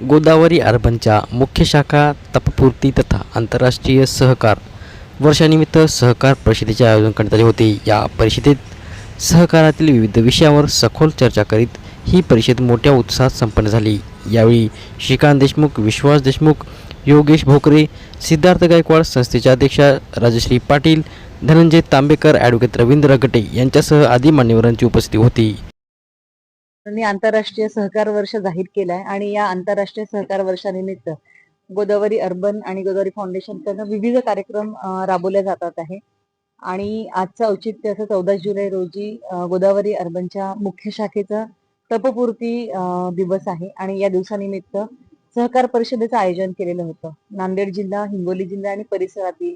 गोदावरी अर्बनच्या मुख्य शाखा तपपूर्ती तथा आंतरराष्ट्रीय सहकार वर्षानिमित्त सहकार परिषदेचे आयोजन करण्यात आले होते. या परिषदेत सहकारातील विविध विषयावर सखोल चर्चा करीत ही परिषद मोठ्या उत्साहात संपन्न झाली. यावेळी श्रीकांत देशमुख विश्वास देशमुख योगेश भोकरे सिद्धार्थ गायकवाड संस्थेच्या अध्यक्षा राजश्री पाटील धनंजय तांबेकर ॲडव्होकेट रवींद्र गटे यांच्यासह आदी मान्यवरांची उपस्थिती होती. आंतरराष्ट्रीय सहकार वर्ष जाहीर केलाय आणि या आंतरराष्ट्रीय सहकार वर्षानिमित्त गोदावरी अर्बन आणि गोदावरी फाउंडेशन कडनं विविध कार्यक्रम राबवले जातात आहे. आणि आजचं औचित्य असं चौदा जुलै रोजी गोदावरी अर्बनच्या मुख्य शाखेचा तपपूर्ती दिवस आहे. आणि या दिवसानिमित्त सहकार परिषदेचं आयोजन केलेलं होतं. नांदेड जिल्हा हिंगोली जिल्हा आणि परिसरातील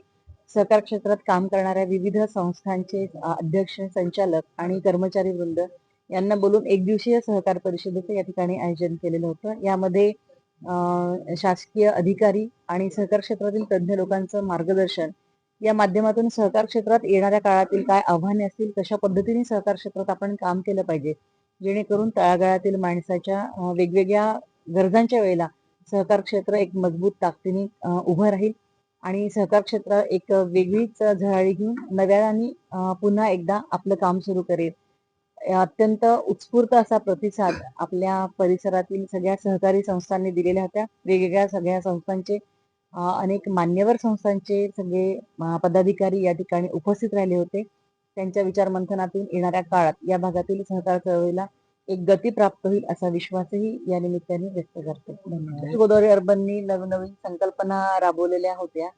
सहकार क्षेत्रात काम करणाऱ्या विविध संस्थांचे अध्यक्ष संचालक आणि कर्मचारी वृंद यांना बोलून एक दिवसीय सहकार परिषदेचं या ठिकाणी आयोजन केलेलं होतं. यामध्ये शासकीय अधिकारी आणि सहकार क्षेत्रातील तज्ज्ञ लोकांचं मार्गदर्शन या माध्यमातून सहकार क्षेत्रात येणाऱ्या काळातील काय आव्हाने असतील कशा पद्धतीने सहकार क्षेत्रात आपण काम केलं पाहिजे जेणेकरून तळागाळातील माणसाच्या वेगवेगळ्या गरजांच्या वेळेला सहकार क्षेत्र एक मजबूत ताकदीने उभं राहील आणि सहकार क्षेत्र एक वेगळीच झळाळी घेऊन नव्याने पुन्हा एकदा आपलं काम सुरू करेल. अत्यंत उत्स्फूर्त असा प्रतिसाद आपल्या परिसरातील सगळ्या सहकारी संस्थांनी दिलेल्या होत्या. वेगवेगळ्या सगळ्या संस्थांचे अनेक मान्यवर संस्थांचे सगळे पदाधिकारी या ठिकाणी उपस्थित राहिले होते. त्यांच्या विचार मंथनातून येणाऱ्या काळात या भागातील सहकार चळवळीला एक गती प्राप्त होईल असा विश्वासही या निमित्ताने व्यक्त करते. गोदावरी अर्बननी नवनवीन संकल्पना राबवलेल्या होत्या.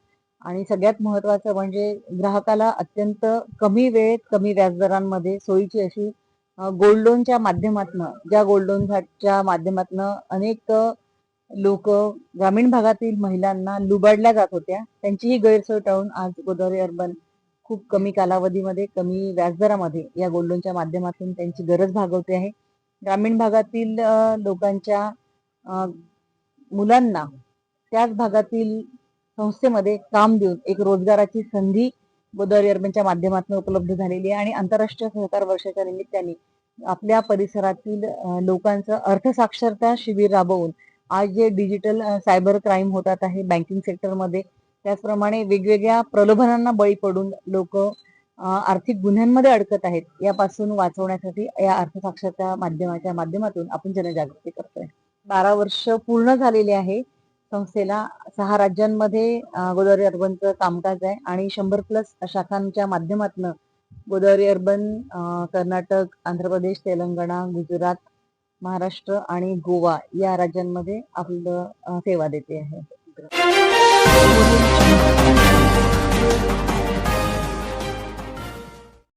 आणि सगळ्यात महत्वाचं म्हणजे ग्राहकाला अत्यंत कमी वेळेत कमी व्याजदरांमध्ये सोयीची अशी गोल्ड लोनच्या माध्यमातून ज्या गोल्ड लोनच्या माध्यमातून अनेक लोक ग्रामीण भागातील महिलांना लुबाडल्या जात होत्या. त्यांची ही गैरसोय टाळून आज गोदावरी अर्बन खूप कमी कालावधीमध्ये कमी व्याजदरामध्ये या गोल्ड लोनच्या माध्यमातून त्यांची गरज भागवते आहे. ग्रामीण भागातील लोकांच्या मुलांना त्याच भागातील संस्थेमध्ये काम देऊन एक रोजगाराची संधी गोदर अर्बनच्या माध्यमातून उपलब्ध झालेली आहे आणि आंतरराष्ट्रीय सहकार वर्षाच्या निमित्ताने आपल्या परिसरातील लोकांचं अर्थसाक्षरता शिबिर राबवून आज जे डिजिटल सायबर क्राईम होतात आहे बँकिंग सेक्टरमध्ये त्याचप्रमाणे वेगवेगळ्या प्रलोभनांना बळी पडून लोक आर्थिक गुन्ह्यांमध्ये अडकत आहेत यापासून वाचवण्यासाठी या अर्थसाक्षरता माध्यमाच्या माध्यमातून आपण जनजागृती करतोय. बारा वर्ष पूर्ण झालेले आहे संस्थेला सहा राज्यांमध्ये गोदावरी अर्बनचं कामकाज आहे आणि शंभर प्लस शाखांच्या माध्यमातून गोदावरी अर्बन कर्नाटक आंध्र प्रदेश तेलंगणा गुजरात महाराष्ट्र आणि गोवा या राज्यांमध्ये आपलं सेवा देते आहे.